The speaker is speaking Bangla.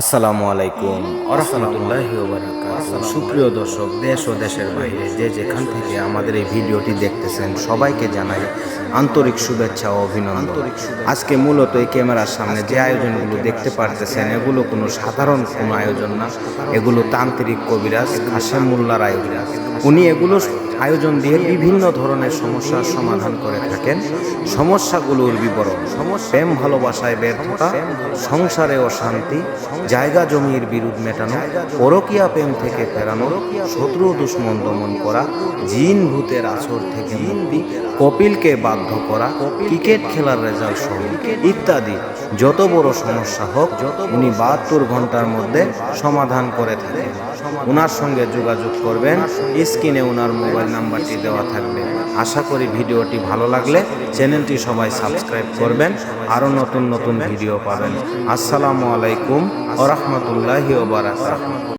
আসসালামু আলাইকুম। আরহামতুল্লাহ সুপ্রিয় দর্শক, দেশ ও দেশের বাইরে যে যেখান থেকে আমাদের এই ভিডিওটি দেখতেছেন, সবাইকে জানাই আন্তরিক শুভেচ্ছা ও অভিনন্দন। আজকে মূলত এই ক্যামেরার সামনে যে আয়োজনগুলো দেখতে পারতেছেন, এগুলো কোনো সাধারণ কোনো আয়োজন না। এগুলো তান্ত্রিক কবিরাজ কাশেম মোল্লার আয়োজন। উনি এগুলো আয়োজন দিয়ে বিভিন্ন ধরনের সমস্যার সমাধান করে থাকেন। সমস্যাগুলোর বিবরণ প্রেম ভালোবাসায় ব্যর্থতা, সংসারে অশান্তি, জায়গা জমির বিরোধ মেটানো, পরকীয়া প্রেম থেকে ফেরানো, শত্রু দুশ্মন দমন করা, জিন ভূতের আসর থেকে কপিলকে বাধ্য করা, ক্রিকেট খেলার রেজাল্ট সহ ইত্যাদি। যত বড় সমস্যা হোক, উনি বাহাত্তর ঘণ্টার মধ্যে সমাধান করে থাকেন। ওনার সঙ্গে যোগাযোগ করবেন, স্ক্রিনে ওনার মোবাইল নাম্বারটি দেওয়া থাকবে। আশা করি ভিডিওটি ভালো লাগলে চ্যানেলটি সবাই সাবস্ক্রাইব করবেন, আরও নতুন নতুন ভিডিও পাবেন। আসসালামু আলাইকুম ও রহমতুল্লাহি